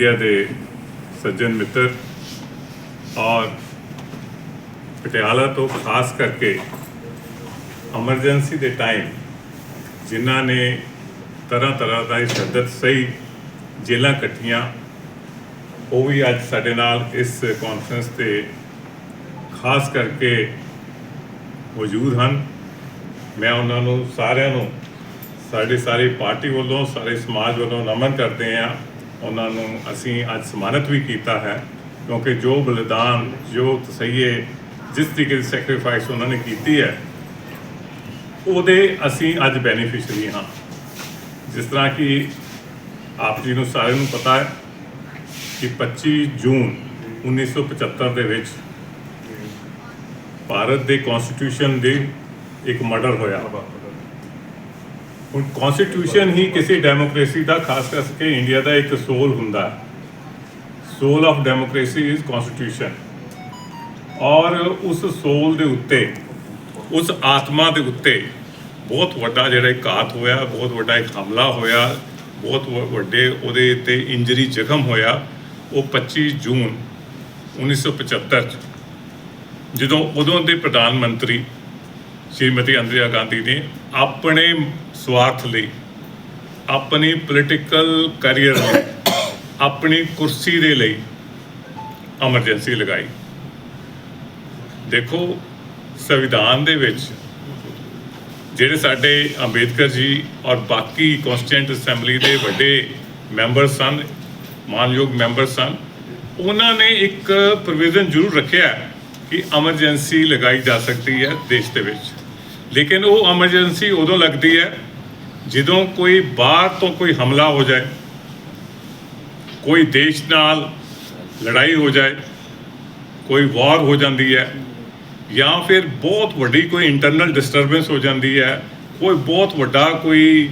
Media ਦੇ ਸੱਜਣ ਮਿੱਤਰ ਔਰ ਪਟਿਆਲਾ ਤੋਂ ਖਾਸ ਕਰਕੇ ਐਮਰਜੈਂਸੀ ਦੇ ਟਾਈਮ ਜਿਨ੍ਹਾਂ ਨੇ ਤਰ੍ਹਾਂ ਤਰ੍ਹਾਂ ਦਾ ਸ਼ਿੱਦਤ ਸਹੀ ਜੇਲਾਂ ਕੱਟੀਆਂ ਉਹ ਵੀ ਅੱਜ ਸਾਡੇ ਨਾਲ ਇਸ ਕਾਨਫਰੰਸ ਤੇ ਖਾਸ ਕਰਕੇ ਮੌਜੂਦ ਹਨ ਮੈਂ ਉਹਨਾਂ ਨੂੰ ਸਾਰਿਆਂ ਨੂੰ ਸਾਡੀ ਸਾਰੀ ਪਾਰਟੀ ਵੱਲੋਂ ਸਾਰੇ ਸਮਾਜ ਵੱਲੋਂ ਨਮਨ ਕਰਦੇ ਹਾਂ ਉਹਨਾਂ ਨੂੰ ਅਸੀਂ ਅੱਜ ਸਨਮਾਨਿਤ ਵੀ ਕੀਤਾ ਹੈ, ਕਿਉਂਕਿ ਜੋ ਬਲਿਦਾਨ, ਜੋ ਤਸਈਏ ਜਿਸ ਤਰੀਕੇ ਦੀ ਸੈਕਰੀਫਾਈਸ ਉਹਨਾਂ ਨੇ ਕੀਤੀ ਹੈ, ਉਹਦੇ ਅਸੀਂ ਅੱਜ ਬੈਨੀਫੀਸ਼ਰੀ ਹਾਂ। ਜਿਸ ਤਰ੍ਹਾਂ ਕਿ ਆਪ ਜੀ ਨੂੰ ਸਾਰਿਆਂ ਨੂੰ ਪਤਾ ਹੈ ਕਿ 25 ਜੂਨ 1975 ਦੇ ਵਿੱਚ ਭਾਰਤ ਦੇ ਕਨਸਟੀਟਿਊਸ਼ਨ ਦੇ ਇੱਕ ਮਰਡਰ ਹੋਇਆ। ਹੁਣ ਕਨਸਟੀਟਿਊਸ਼ਨ ਹੀ ਕਿਸੇ ਡੈਮੋਕ੍ਰੇਸੀ ਦਾ, ਖਾਸ ਕਰਕੇ ਇੰਡੀਆ ਦਾ ਇੱਕ ਸੋਲ ਹੁੰਦਾ ਹੈ। Soul of democracy is constitution ਔਰ ਉਸ ਸੋਲ ਦੇ ਉੱਤੇ, ਉਸ ਆਤਮਾ ਦੇ ਉੱਤੇ ਬਹੁਤ ਵੱਡਾ ਜਿਹੜਾ ਇੱਕ ਘਾਤ ਹੋਇਆ, ਬਹੁਤ ਵੱਡਾ ਇੱਕ ਹਮਲਾ ਹੋਇਆ, ਬਹੁਤ ਵ- ਵੱਡੇ ਉਹਦੇ ਤੇ ਇੰਜਰੀ ਜ਼ਖਮ ਹੋਇਆ, ਉਹ 25 ਜੂਨ 1975 ਚ, ਜਦੋਂ ਉਦੋਂ ਦੇ ਪ੍ਰਧਾਨ ਮੰਤਰੀ ਸ਼੍ਰੀਮਤੀ ਇੰਦਰਾ ਗਾਂਧੀ ਨੇ ਆਪਣੇ ਸਵਾਰਥ ਲਈ, ਆਪਣੀ ਪੋਲੀਟੀਕਲ ਕੈਰੀਅਰ ਲਈ, ਆਪਣੀ ਕੁਰਸੀ ਦੇ ਲਈ ਐਮਰਜੈਂਸੀ ਲਗਾਈ। ਦੇਖੋ, ਸੰਵਿਧਾਨ ਦੇ ਵਿੱਚ ਜਿਹੜੇ ਸਾਡੇ ਅੰਬੇਦਕਰ ਜੀ ਔਰ ਬਾਕੀ ਕਨਸਟੀਟਿਊਂਟ ਅਸੈਂਬਲੀ ਦੇ ਵੱਡੇ ਮੈਂਬਰ ਸਨ, ਮਾਨਯੋਗ ਮੈਂਬਰ ਸਨ, ਉਹਨਾਂ ਨੇ ਇੱਕ ਪ੍ਰੋਵੀਜ਼ਨ ਜ਼ਰੂਰ ਰੱਖਿਆ ਕਿ ਐਮਰਜੈਂਸੀ ਲਗਾਈ ਜਾ ਸਕਦੀ ਹੈ ਦੇਸ਼ ਦੇ ਵਿੱਚ। ਲੇਕਿਨ ਉਹ ਐਮਰਜੈਂਸੀ ਉਦੋਂ ਲੱਗਦੀ ਹੈ ਜਦੋਂ ਕੋਈ ਬਾਹਰ ਤੋਂ ਕੋਈ ਹਮਲਾ ਹੋ ਜਾਏ, ਕੋਈ ਦੇਸ਼ ਨਾਲ ਲੜਾਈ ਹੋ ਜਾਏ, ਕੋਈ ਵਾਰ ਹੋ ਜਾਂਦੀ ਹੈ ਜਾਂ ਫਿਰ ਬਹੁਤ ਵੱਡੀ ਕੋਈ ਇੰਟਰਨਲ ਡਿਸਟਰਬੈਂਸ ਹੋ ਜਾਂਦੀ ਹੈ, ਕੋਈ ਬਹੁਤ ਵੱਡਾ ਕੋਈ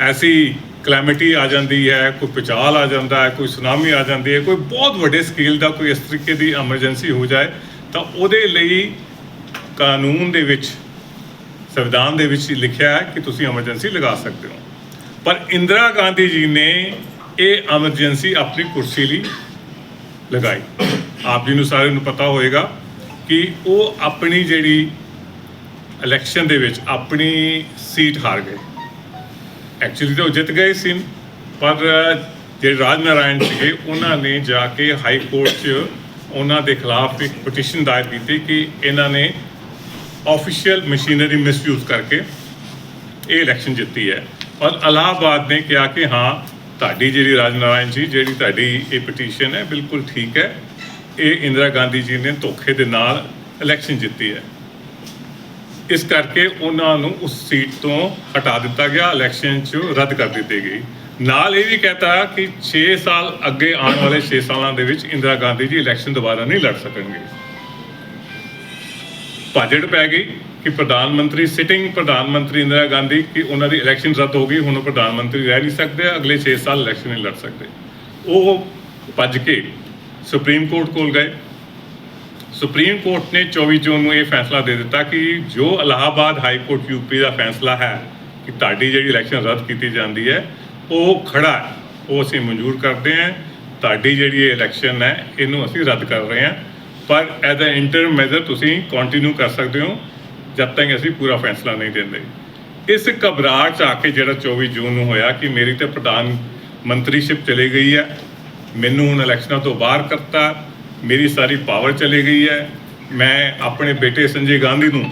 ਐਸੀ ਕਲੈਮਿਟੀ ਆ ਜਾਂਦੀ ਹੈ, ਕੋਈ ਪਚਾਲ ਆ ਜਾਂਦਾ ਹੈ, ਕੋਈ ਸੁਨਾਮੀ ਆ ਜਾਂਦੀ ਹੈ, ਕੋਈ ਬਹੁਤ ਵੱਡੇ ਸਕੇਲ ਦਾ ਕੋਈ ਇਸ ਤਰੀਕੇ ਦੀ ਐਮਰਜੈਂਸੀ ਹੋ ਜਾਏ, ਤਾਂ ਉਹਦੇ ਲਈ ਕਾਨੂੰਨ ਦੇ ਵਿੱਚ ਸੰਵਿਧਾਨ ਦੇ ਵਿੱਚ ਲਿਖਿਆ ਹੈ ਕਿ ਤੁਸੀਂ ਐਮਰਜੈਂਸੀ ਲਗਾ ਸਕਦੇ ਹੋ। ਪਰ ਇੰਦਰਾ ਗਾਂਧੀ ਜੀ ਨੇ ਇਹ ਐਮਰਜੈਂਸੀ ਆਪਣੀ ਕੁਰਸੀ ਲਈ ਲਗਾਈ। ਆਪ ਜੀ ਨੂੰ ਸਾਰਿਆਂ ਨੂੰ ਪਤਾ ਹੋਏਗਾ ਕਿ ਉਹ ਆਪਣੀ ਜਿਹੜੀ ਇਲੈਕਸ਼ਨ ਦੇ ਵਿੱਚ ਆਪਣੀ ਸੀਟ ਹਾਰ ਗਏ। ਐਕਚੁਅਲੀ ਤਾਂ ਉਹ ਜਿੱਤ ਗਏ ਸੀ, ਪਰ ਜਿਹੜੇ ਰਾਜ ਨਾਰਾਇਣ ਸੀਗੇ, ਉਹਨਾਂ ਨੇ ਜਾ ਕੇ ਹਾਈ ਕੋਰਟ 'ਚ ਉਹਨਾਂ ਦੇ ਖਿਲਾਫ ਇੱਕ ਪਟੀਸ਼ਨ ਦਾਇਰ ਕੀਤੀ ਕਿ ਇਹਨਾਂ ਨੇ ਆਫੀਸ਼ੀਅਲ ਮਸ਼ੀਨਰੀ ਮਿਸਯੂਜ਼ ਕਰਕੇ ਇਹ ਇਲੈਕਸ਼ਨ ਜਿੱਤੀ ਹੈ। ਔਰ ਅਲਾਹਾਬਾਦ ਨੇ ਕਿਹਾ ਕਿ ਹਾਂ, ਤੁਹਾਡੀ ਜਿਹੜੀ ਰਾਜਨਾਰਾਇਣ ਜੀ, ਜਿਹੜੀ ਤੁਹਾਡੀ ਇਹ ਪਟੀਸ਼ਨ ਹੈ, ਬਿਲਕੁਲ ਠੀਕ ਹੈ। ਇਹ ਇੰਦਰਾ ਗਾਂਧੀ ਜੀ ਨੇ ਧੋਖੇ ਦੇ ਨਾਲ ਇਲੈਕਸ਼ਨ ਜਿੱਤੀ ਹੈ। ਇਸ ਕਰਕੇ ਉਹਨਾਂ ਨੂੰ ਉਸ ਸੀਟ ਤੋਂ ਹਟਾ ਦਿੱਤਾ ਗਿਆ ਇਲੈਕਸ਼ਨ 'ਚ ਰੱਦ ਕਰ ਦਿੱਤੀ ਗਈ। ਨਾਲ ਇਹ ਵੀ ਕਹਤਾ ਕਿ 6 ਸਾਲ ਅੱਗੇ ਆਉਣ ਵਾਲੇ 6 ਸਾਲਾਂ ਦੇ ਵਿੱਚ ਇੰਦਰਾ ਗਾਂਧੀ ਜੀ ਇਲੈਕਸ਼ਨ ਦੁਬਾਰਾ ਨਹੀਂ ਲੜ ਸਕਣਗੇ। ਭਾਜੜ ਪੈ ਗਈ ਕਿ ਪ੍ਰਧਾਨ ਮੰਤਰੀ ਸਿਟਿੰਗ ਪ੍ਰਧਾਨ ਮੰਤਰੀ ਇੰਦਰਾ ਗਾਂਧੀ ਕਿ ਉਹਨਾਂ ਦੀ ਇਲੈਕਸ਼ਨ ਰੱਦ ਹੋ ਗਈ, ਹੁਣ ਉਹ ਪ੍ਰਧਾਨ ਮੰਤਰੀ ਰਹਿ ਨਹੀਂ ਸਕਦੇ, ਅਗਲੇ 6 ਸਾਲ ਇਲੈਕਸ਼ਨ ਨਹੀਂ ਲੜ ਸਕਦੇ। ਉਹ ਭੱਜ ਕੇ ਸੁਪਰੀਮ ਕੋਰਟ ਕੋਲ ਗਏ। ਸੁਪਰੀਮ ਕੋਰਟ ਨੇ 24 ਜੂਨ ਨੂੰ ਇਹ ਫੈਸਲਾ ਦੇ ਦਿੱਤਾ ਕਿ ਜੋ ਇਲਾਹਾਬਾਦ ਹਾਈ ਕੋਰਟ ਯੂਪੀ ਦਾ ਫੈਸਲਾ ਹੈ ਕਿ ਤੁਹਾਡੀ ਜਿਹੜੀ ਇਲੈਕਸ਼ਨ ਰੱਦ ਕੀਤੀ ਜਾਂਦੀ ਹੈ, ਉਹ ਖੜਾ ਉਹ ਅਸੀਂ ਮਨਜ਼ੂਰ ਕਰਦੇ ਹਾਂ। ਤੁਹਾਡੀ ਜਿਹੜੀ ਇਹ ਇਲੈਕਸ਼ਨ ਹੈ, ਇਹਨੂੰ ਅਸੀਂ ਰੱਦ ਕਰ ਰਹੇ ਹਾਂ। ਪਰ ਐਜ਼ ਅ ਇੰਟਰਮ ਮੈਜ਼ਰ ਤੁਸੀਂ ਕੰਟੀਨਿਊ ਕਰ ਸਕਦੇ ਹੋ, ਜਦ ਤੱਕ ਅਸੀਂ ਪੂਰਾ ਫੈਸਲਾ ਨਹੀਂ ਦਿੰਦੇ ਇਸ ਘਬਰਾਹਟ 'ਚ ਆ ਕੇ ਜਿਹੜਾ 24 ਜੂਨ ਨੂੰ ਹੋਇਆ ਕਿ ਮੇਰੀ ਤੇ ਪ੍ਰਧਾਨ ਮੰਤਰੀਸ਼ਿਪ ਚਲੀ ਗਈ ਹੈ, ਮੈਨੂੰ ਹੁਣ ਇਲੈਕਸ਼ਨਾਂ ਤੋਂ ਬਾਹਰ ਕਰਤਾ, ਮੇਰੀ ਸਾਰੀ ਪਾਵਰ ਚਲੀ ਗਈ ਹੈ, ਮੈਂ ਆਪਣੇ ਬੇਟੇ ਸੰਜੇ ਗਾਂਧੀ ਨੂੰ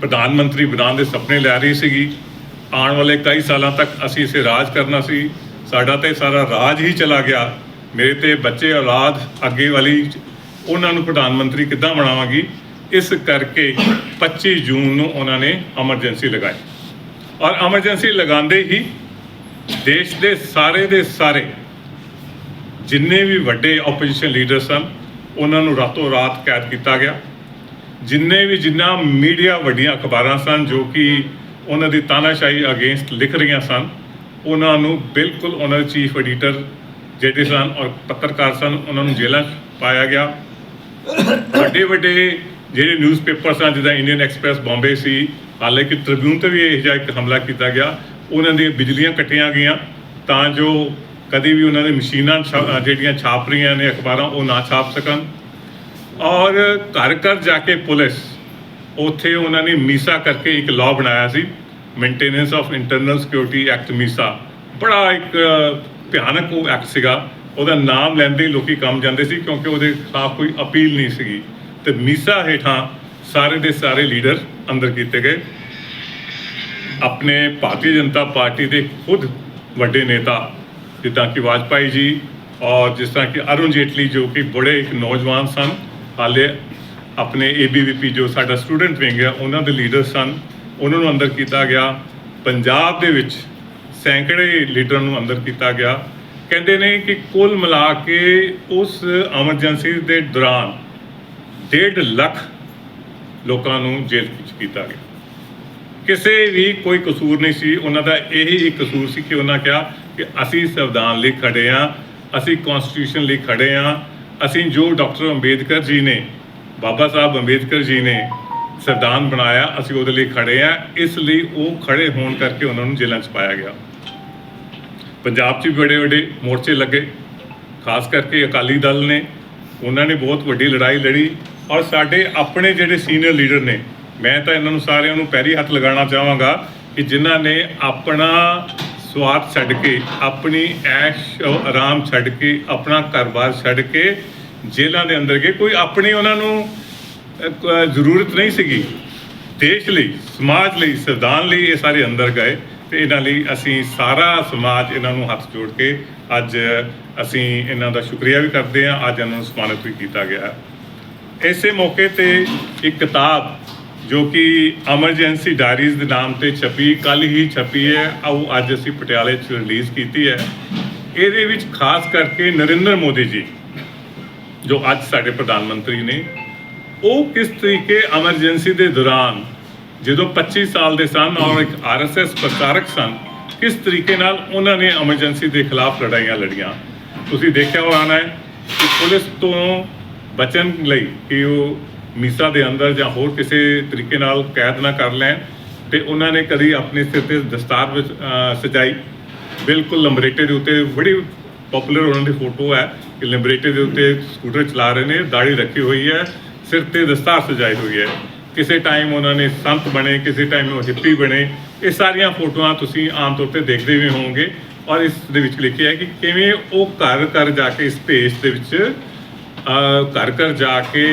ਪ੍ਰਧਾਨ ਮੰਤਰੀ ਬਣਾਉਣ ਦੇ ਸੁਪਨੇ ਲੈ ਰਹੀ ਸੀਗੀ। ਆਉਣ ਵਾਲੇ ਕਈ ਸਾਲਾਂ ਤੱਕ ਅਸੀਂ ਇਸੇ ਰਾਜ ਕਰਨਾ ਸੀ, ਸਾਡਾ ਤੇ ਸਾਰਾ ਰਾਜ ਹੀ ਚਲਾ ਗਿਆ। ਮੇਰੇ ਤੇ ਬੱਚੇ ਔਲਾਦ ਅੱਗੇ ਵਾਲੀ ਉਹਨਾਂ ਨੂੰ ਪ੍ਰਧਾਨ ਮੰਤਰੀ ਕਿੱਦਾਂ ਬਣਾਵਾਂਗੀ? ਇਸ ਕਰਕੇ 25 ਜੂਨ ਨੂੰ ਉਹਨਾਂ ਨੇ ਐਮਰਜੈਂਸੀ ਲਗਾਈ। ਔਰ ਐਮਰਜੈਂਸੀ ਲਗਾਉਂਦੇ ਹੀ ਦੇਸ਼ ਦੇ ਸਾਰੇ ਦੇ ਸਾਰੇ ਜਿੰਨੇ ਵੀ ਵੱਡੇ ਆਪੋਜੀਸ਼ਨ ਲੀਡਰ ਸਨ, ਉਹਨਾਂ ਨੂੰ ਰਾਤੋਂ ਰਾਤ ਕੈਦ ਕੀਤਾ ਗਿਆ। ਜਿੰਨੇ ਵੀ ਜਿੰਨਾ ਮੀਡੀਆ ਵੱਡੀਆਂ ਅਖਬਾਰਾਂ ਸਨ, ਜੋ ਕਿ ਉਹਨਾਂ ਦੀ ਤਾਨਾਸ਼ਾਹੀ ਅਗੇਂਸਟ ਲਿਖ ਰਹੀਆਂ ਸਨ, ਉਹਨਾਂ ਨੂੰ ਬਿਲਕੁਲ ਉਹਨਾਂ ਦੇ ਚੀਫ ਐਡੀਟਰ ਜਿਹੜੇ ਸਨ ਔਰ ਪੱਤਰਕਾਰ ਸਨ, ਉਹਨਾਂ ਨੂੰ ਜੇਲ੍ਹਾਂ 'ਚ ਪਾਇਆ ਗਿਆ। ਵੱਡੇ ਵੱਡੇ ਜਿਹੜੇ ਨਿਊਜ਼ਪੇਪਰ ਸਨ ਜਿੱਦਾਂ ਇੰਡੀਅਨ ਐਕਸਪ੍ਰੈਸ ਬੰਬੇ ਸੀ, ਹਾਲਾਂਕਿ ਟ੍ਰਿਬਿਊਨ ਤੇ ਵੀ ਇਹ ਜਿਹਾ ਇੱਕ ਹਮਲਾ ਕੀਤਾ ਗਿਆ। ਉਹਨਾਂ ਦੀਆਂ ਬਿਜਲੀਆਂ ਕੱਟੀਆਂ ਗਈਆਂ, ਤਾਂ ਜੋ ਕਦੇ ਵੀ ਉਹਨਾਂ ਦੇ ਮਸ਼ੀਨਾਂ ਛਾ- ਜਿਹੜੀਆਂ ਛਾਪ ਰਹੀਆਂ ਨੇ ਅਖਬਾਰਾਂ, ਉਹ ਨਾ ਛਾਪ ਸਕਣ। ਔਰ ਘਰ ਘਰ ਜਾ ਕੇ ਪੁਲਿਸ, ਉੱਥੇ ਉਹਨਾਂ ਨੇ ਮੀਸਾ ਕਰਕੇ ਇੱਕ ਲਾਅ ਬਣਾਇਆ ਸੀ maintenance of internal security act MISA. ਬੜਾ ਇੱਕ ਭਿਆਨਕ ਉਹ ਐਕਟ ਸੀਗਾ। ਉਹਦਾ ਨਾਮ ਲੈਂਦੇ ਹੀ ਲੋਕੀ ਕੰਮ ਜਾਂਦੇ ਸੀ ਕਿਉਂਕਿ ਉਹਦੇ ਖਿਲਾਫ ਕੋਈ ਅਪੀਲ ਨਹੀਂ ਸੀਗੀ। ਤੇ ਮੀਸਾ ਹੇਠਾਂ ਸਾਰੇ ਦੇ ਸਾਰੇ ਲੀਡਰ ਅੰਦਰ ਕੀਤੇ ਗਏ। ਆਪਣੇ ਭਾਰਤੀ ਜਨਤਾ ਪਾਰਟੀ ਦੇ ਖੁਦ ਵੱਡੇ ਨੇਤਾ, ਜਿੱਦਾਂ ਕਿ ਵਾਜਪਾਈ ਜੀ ਔਰ ਜਿਸ ਤਰ੍ਹਾਂ ਕਿ ਅਰੁਣ ਜੇਟਲੀ ਜੋ ਕਿ ਬੜੇ ਇੱਕ ਨੌਜਵਾਨ ਸਨ, ਹਾਲੇ ਆਪਣੇ ਏਬੀਵੀਪੀ ਜੋ ਸਾਡਾ ਸਟੂਡੈਂਟ ਵਿੰਗ ਹੈ, ਉਹਨਾਂ ਦੇ ਲੀਡਰ ਸਨ। ਉਹਨਾਂ ਨੂੰ ਅੰਦਰ ਕੀਤਾ ਗਿਆ। ਪੰਜਾਬ ਦੇ ਵਿੱਚ ਸੈਂਕੜੇ ਲੀਡਰਾਂ ਨੂੰ ਅੰਦਰ ਕੀਤਾ ਗਿਆ। ਕਹਿੰਦੇ ਨੇ ਕਿ ਕੁੱਲ ਮਿਲਾ ਕੇ ਉਸ ਐਮਰਜੈਂਸੀ ਦੇ ਦੌਰਾਨ 1.5 ਲੱਖ ਲੋਕਾਂ ਨੂੰ ਜੇਲ੍ਹ ਵਿੱਚ ਕੀਤਾ ਗਿਆ। ਕਿਸੇ ਵੀ ਕੋਈ ਕਸੂਰ ਨਹੀਂ ਸੀ। ਉਹਨਾਂ ਦਾ ਇਹੀ ਇੱਕ ਕਸੂਰ ਸੀ ਕਿ ਉਹਨਾਂ ਕਿਹਾ ਕਿ ਅਸੀਂ ਸੰਵਿਧਾਨ ਲਈ ਖੜੇ ਆ ਅਸੀਂ ਕਨਸਟੀਟਿਊਸ਼ਨ ਲਈ ਖੜੇ ਆ ਅਸੀਂ ਜੋ ਡਾਕਟਰ ਅੰਬੇਦਕਰ ਜੀ ਨੇ, ਬਾਬਾ ਸਾਹਿਬ ਅੰਬੇਦਕਰ ਜੀ ਨੇ ਸੰਵਿਧਾਨ ਬਣਾਇਆ, ਅਸੀਂ ਉਹਦੇ ਲਈ ਖੜੇ ਆ ਇਸ ਲਈ ਉਹ ਖੜੇ ਹੋਣ ਕਰਕੇ ਉਹਨਾਂ ਨੂੰ ਜੇਲ੍ਹਾਂ 'ਚ ਪਾਇਆ ਗਿਆ। ਪੰਜਾਬ 'ਚ ਵੀ ਬੜੇ ਵੱਡੇ ਮੋਰਚੇ ਲੱਗੇ, ਖਾਸ ਕਰਕੇ ਅਕਾਲੀ ਦਲ ਨੇ। ਉਹਨਾਂ ਨੇ ਬਹੁਤ ਵੱਡੀ ਲੜਾਈ ਲੜੀ ਔਰ ਸਾਡੇ ਆਪਣੇ ਜਿਹੜੇ ਸੀਨੀਅਰ ਲੀਡਰ ਨੇ, ਮੈਂ ਤਾਂ ਇਹਨਾਂ ਨੂੰ ਸਾਰਿਆਂ ਨੂੰ ਪੈਰੀ ਹੱਥ ਲਗਾਉਣਾ ਚਾਹਾਂਗਾ ਕਿ ਜਿਨ੍ਹਾਂ ਨੇ ਆਪਣਾ ਸਵਾਰਥ ਛੱਡ ਕੇ, ਆਪਣੀ ਐਸ਼ ਆਰਾਮ ਛੱਡ ਕੇ, ਆਪਣਾ ਘਰ-ਬਾਰ ਛੱਡ ਕੇ ਜੇਲ੍ਹਾਂ ਦੇ ਅੰਦਰ ਗਏ। ਕੋਈ ਆਪਣੀ ਉਹਨਾਂ ਨੂੰ ਜ਼ਰੂਰਤ ਨਹੀਂ ਸੀਗੀ। ਦੇਸ਼ ਲਈ, ਸਮਾਜ ਲਈ ਸੰਵਿਧਾਨ ਲਈ ਇਹ ਸਾਰੇ ਅੰਦਰ ਗਏ। ਤੇ ਇਹਨਾਂ ਲਈ ਅਸੀਂ ਸਾਰਾ ਸਮਾਜ ਇਹਨਾਂ ਨੂੰ ਹੱਥ ਜੋੜ ਕੇ ਅੱਜ ਅਸੀਂ ਇਹਨਾਂ ਦਾ ਸ਼ੁਕਰੀਆ ਵੀ ਕਰਦੇ ਹਾਂ, ਅੱਜ ਇਹਨਾਂ ਨੂੰ ਸਨਮਾਨਿਤ ਵੀ ਕੀਤਾ ਗਿਆ ਹੈ। ਇਸੇ ਮੌਕੇ ਤੇ ਇੱਕ ਕਿਤਾਬ ਜੋ ਕਿ ਐਮਰਜੈਂਸੀ ਡਾਇਰੀਜ਼ ਦੇ ਨਾਮ ਤੇ ਛਪੀ ਕੱਲ ਹੀ ਛਪੀ ਹੈ, ਆਓ ਅੱਜ ਅਸੀਂ ਪਟਿਆਲੇ 'ਚ ਰਿਲੀਜ਼ ਕੀਤੀ ਹੈ। ਇਹਦੇ ਵਿੱਚ ਖਾਸ ਕਰਕੇ ਨਰਿੰਦਰ ਮੋਦੀ ਜੀ, ਜੋ ਅੱਜ ਸਾਡੇ ਪ੍ਰਧਾਨ ਮੰਤਰੀ ਨੇ, ਉਹ ਕਿਸ ਤਰੀਕੇ ਐਮਰਜੈਂਸੀ ਦੇ ਦੌਰਾਨ ਜਦੋਂ 25 ਸਾਲ ਦੇ ਸਨ ਔਰ ਇੱਕ ਆਰਐਸਐਸ ਪ੍ਰਚਾਰਕ ਸਨ, ਕਿਸ ਤਰੀਕੇ ਨਾਲ ਉਹਨਾਂ ਨੇ ਐਮਰਜੈਂਸੀ ਦੇ ਖਿਲਾਫ ਲੜਾਈਆਂ ਲੜੀਆਂ? ਤੁਸੀਂ ਦੇਖਿਆ ਹੋਣਾ ਹੈ ਕਿ ਪੁਲਿਸ ਤੋਂ ਬਚਣ ਲਈ ਕਿ ਉਹ ਮੀਸਾ ਦੇ ਅੰਦਰ ਜਾਂ ਹੋਰ ਕਿਸੇ ਤਰੀਕੇ ਨਾਲ ਕੈਦ ਨਾ ਕਰ ਲੈਣ ਤੇ ਉਹਨਾਂ ਨੇ ਕਦੀ ਆਪਣੇ ਸਿਰ ਤੇ ਦਸਤਾਰ ਵਿੱਚ ਸਜਾਈ। ਬਿਲਕੁਲ ਲੰਬਰੇਟੇ ਦੇ ਉੱਤੇ ਬੜੀ ਪਪੂਲਰ ਉਹਨਾਂ ਦੀ ਫੋਟੋ ਹੈ ਕਿ ਲੰਬਰੇਟੇ ਦੇ ਉੱਤੇ ਸਕੂਟਰ ਚਲਾ ਰਹੇ ਨੇ ਦਾੜੀ ਰੱਖੀ ਹੋਈ ਹੈ, ਸਿਰ ਤੇ ਦਸਤਾਰ ਸਜਾਈ ਹੋਈ ਹੈ। ਕਿਸੇ ਟਾਈਮ ਉਹਨਾਂ ਨੇ ਸੰਤ ਬਣੇ, ਕਿਸੇ ਟਾਈਮ ਉਹ ਹਿੱਪੀ ਬਣੇ, ਇਹ ਸਾਰੀਆਂ ਫੋਟੋਆਂ ਤੁਸੀਂ ਆਮ ਤੌਰ ਤੇ ਦੇਖਦੇ ਵੀ ਹੋਵੋਗੇ ਔਰ ਇਸ ਦੇ ਵਿੱਚ ਲਿਖਿਆ ਹੈ ਕਿ ਕਿਵੇਂ ਉਹ ਘਰ ਘਰ ਜਾ ਕੇ ਇਸ ਭੇਸ ਦੇ ਵਿੱਚ ਘਰ ਘਰ ਜਾ ਕੇ,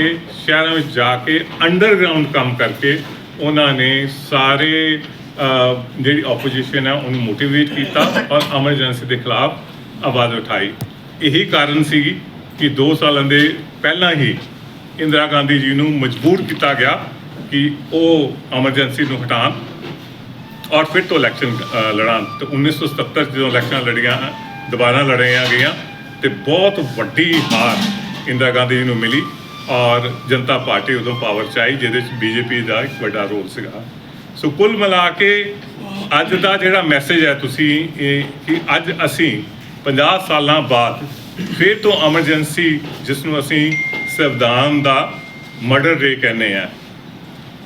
ਸ਼ਹਿਰਾਂ ਵਿੱਚ ਜਾ ਕੇ ਅੰਡਰਗਰਾਉਂਡ ਕੰਮ ਕਰਕੇ ਉਹਨਾਂ ਨੇ ਸਾਰੇ ਜਿਹੜੀ ਆਪੋਜੀਸ਼ਨ ਹੈ ਉਹਨੂੰ ਮੋਟੀਵੇਟ ਕੀਤਾ ਔਰ ਐਮਰਜੈਂਸੀ ਦੇ ਖਿਲਾਫ ਆਵਾਜ਼ ਉਠਾਈ। ਇਹੀ ਕਾਰਨ ਸੀ ਕਿ 2 ਸਾਲਾਂ ਦੇ ਪਹਿਲਾਂ ਹੀ ਇੰਦਰਾ ਗਾਂਧੀ ਜੀ ਨੂੰ ਮਜਬੂਰ ਕੀਤਾ ਗਿਆ ਕਿ ਉਹ ਐਮਰਜੈਂਸੀ ਨੂੰ ਹਟਾਉਣ ਔਰ ਫਿਰ ਤੋਂ ਇਲੈਕਸ਼ਨ ਅ, ਲੜਾਉਣ। ਤੇ 1977 'ਚ ਜਦੋਂ ਇਲੈਕਸ਼ਨਾਂ ਲੜੀਆਂ ਦੁਬਾਰਾ ਲੜੀਆਂ ਗਈਆਂ ਤੇ ਬਹੁਤ ਵੱਡੀ ਹਾਰ ਇੰਦਰਾ ਗਾਂਧੀ ਜੀ ਨੂੰ ਮਿਲੀ ਔਰ ਜਨਤਾ ਪਾਰਟੀ ਉਦੋਂ ਪਾਵਰ 'ਚ ਆਈ ਜਿਹਦੇ 'ਚ ਬੀਜੇਪੀ ਦਾ ਇੱਕ ਵੱਡਾ ਰੋਲ ਸੀਗਾ। ਸੋ ਕੁੱਲ ਮਿਲਾ ਕੇ ਅੱਜ ਦਾ ਜਿਹੜਾ ਮੈਸੇਜ ਹੈ ਤੁਸੀਂ ਇਹ ਕਿ ਅੱਜ ਅਸੀਂ 50 ਸਾਲਾਂ ਬਾਅਦ ਫਿਰ ਤੋਂ ਐਮਰਜੈਂਸੀ ਜਿਸ ਨੂੰ ਅਸੀਂ ਸੰਵਿਧਾਨ ਦਾ ਮਰਡਰ ਰੇ ਕਹਿੰਦੇ ਆ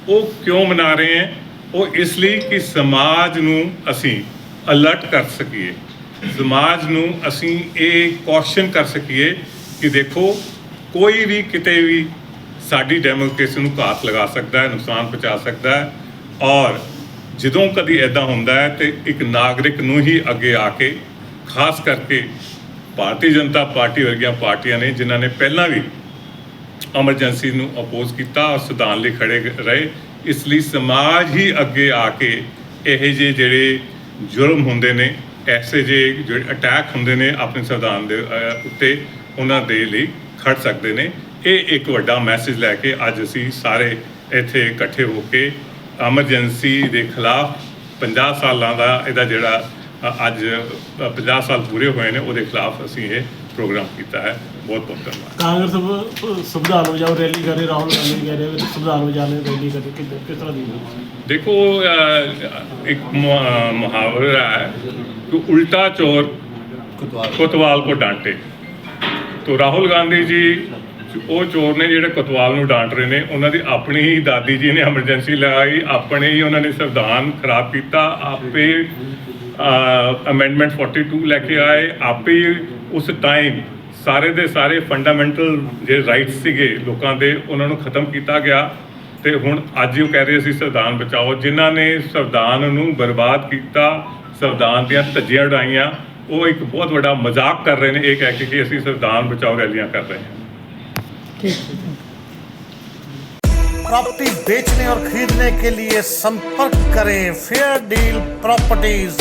ਉਹ ਕਿਉਂ ਮਨਾ ਰਹੇ ਹੈ? ਉਹ ਇਸ ਲਈ ਕਿ ਸਮਾਜ ਨੂੰ ਅਸੀਂ ਅਲਰਟ ਕਰ ਸਕੀਏ। ਸਮਾਜ ਨੂੰ ਅਸੀਂ ਇਹ ਕੌਸ਼ਨ ਕਰ ਸਕੀਏ ਕਿ ਦੇਖੋ, ਕੋਈ ਵੀ ਕਿਤੇ ਵੀ ਸਾਡੀ ਡੈਮੋਕ੍ਰੇਸੀ ਨੂੰ ਘਾਤ ਲਗਾ ਸਕਦਾ ਹੈ, ਨੁਕਸਾਨ ਪਹੁੰਚਾ ਸਕਦਾ ਹੈ ਔਰ ਜਦੋਂ ਕਦੀ ਐਦਾਂ ਹੁੰਦਾ ਹੈ ਤੇ ਇੱਕ ਨਾਗਰਿਕ ਨੂੰ ਹੀ ਅੱਗੇ ਆ ਕੇ, ਖਾਸ ਕਰਕੇ ਭਾਰਤੀ ਜਨਤਾ ਪਾਰਟੀ ਵਰਗੀਆਂ ਪਾਰਟੀਆਂ ਨੇ ਜਿਨ੍ਹਾਂ ਨੇ ਪਹਿਲਾਂ ਵੀ ਐਮਰਜੈਂਸੀ ਨੂੰ ਅਪੋਜ਼ ਕੀਤਾ ਔਰ ਸੰਵਿਧਾਨ ਲਈ ਖੜੇ ਰਹੇ। ਇਸ ਲਈ ਸਮਾਜ ਹੀ ਅੱਗੇ ਆ ਕੇ ਇਹ ਜਿਹੇ ਜਿਹੜੇ ਜੁਰਮ ਹੁੰਦੇ ਨੇ ਐਸੇ ਜਿਹੇ ਜਿਹੜੇ ਅਟੈਕ ਹੁੰਦੇ ਨੇ ਆਪਣੇ ਸੰਵਿਧਾਨ ਦੇ ਉੱਤੇ ਉਹਨਾਂ ਦੇ ਲਈ ਖੜ ਸਕਦੇ ਨੇ। ਇਹ ਇੱਕ ਵੱਡਾ ਮੈਸੇਜ ਲੈ ਕੇ ਅੱਜ ਅਸੀਂ ਸਾਰੇ ਇੱਥੇ ਇਕੱਠੇ ਹੋ ਕੇ ਐਮਰਜੈਂਸੀ ਦੇ ਖਿਲਾਫ 50 ਸਾਲਾਂ ਦਾ ਇਹਦਾ ਜਿਹੜਾ ਅੱਜ ਅ, 50 ਸਾਲ ਪੂਰੇ ਹੋਏ ਨੇ ਉਹਦੇ ਖਿਲਾਫ ਅਸੀਂ ਇਹ ਪ੍ਰੋਗਰਾਮ ਕੀਤਾ ਹੈ। ਬਹੁਤ ਬਹੁਤ ਧੰਨਵਾਦ। ਕਾਂਗਰਸ ਸ- ਸੰਵਿਧਾਨ ਵਜਾਓ ਰੈਲੀ ਕਰ ਰਹੀ ਰਾਹੁਲ ਗਾਂਧੀ ਕਹਿ ਰਹੇ ਵੀ ਸੰਵਿਧਾਨ ਵਜਾਣੇ ਰੈਲੀ ਕਰ ਕਿਸ ਕਿਸ ਤਰ੍ਹਾਂ ਦੀ ਹੋਈ? ਦੇਖੋ ਇੱਕ ਮੁਹਾਵਰਾ ਹੈ ਕਿ ਉਲਟਾ ਚੋਰ ਕੋਤਵਾਲ। ਕੋ ਡਾਂਟੇ। ਤੋ ਰਾਹੁਲ ਗਾਂਧੀ ਜੀ ਉਹ ਚੋਰ ਨੇ ਜਿਹੜੇ ਕੋਤਵਾਲ ਨੂੰ ਡਾਂਟ ਰਹੇ ਨੇ ਉਹਨਾਂ ਦੀ ਆਪਣੀ ਹੀ ਦਾਦੀ ਜੀ ਨੇ ਐਮਰਜੈਂਸੀ ਲਗਾਈ ਆਪਣੇ ਹੀ ਉਹਨਾਂ ਨੇ ਸੰਵਿਧਾਨ ਖਰਾਬ ਕੀਤਾ ਆਪੇ ਅਮੈਂਡਮੈਂਟ 42 ਲੈ ਕੇ ਆਏ ਆਪੇ ਹੀ ਉਸ ਟਾਈਮ ਸਾਰੇ ਦੇ ਸਾਰੇ ਫੰਡਾਮੈਂਟਲ ਜਿਹੜੇ ਰਾਈਟਸ ਸੀਗੇ ਲੋਕਾਂ ਦੇ ਉਹਨਾਂ ਨੂੰ ਖਤਮ ਕੀਤਾ ਗਿਆ ਤੇ ਹੁਣ ਅੱਜ ਉਹ ਕਹਿ ਰਹੇ ਸੀ ਸੰਵਿਧਾਨ ਬਚਾਓ ਜਿਨ੍ਹਾਂ ਨੇ ਸੰਵਿਧਾਨ ਨੂੰ ਬਰਬਾਦ ਕੀਤਾ ਸੰਵਿਧਾਨ ਦੀਆਂ ਧੱਜੀਆਂ ਉਡਾਈਆਂ ਉਹ ਇੱਕ ਬਹੁਤ ਵੱਡਾ ਮਜ਼ਾਕ ਕਰ ਰਹੇ ਨੇ ਇਹ ਕਹਿ ਕੇ ਕਿ ਅਸੀਂ ਸੰਵਿਧਾਨ ਬਚਾਓ ਰੈਲੀਆਂ ਕਰ ਰਹੇ ਹਾਂ प्रॉपर्टी बेचने और खरीदने के लिए संपर्क करें फेयर डील प्रॉपर्टीज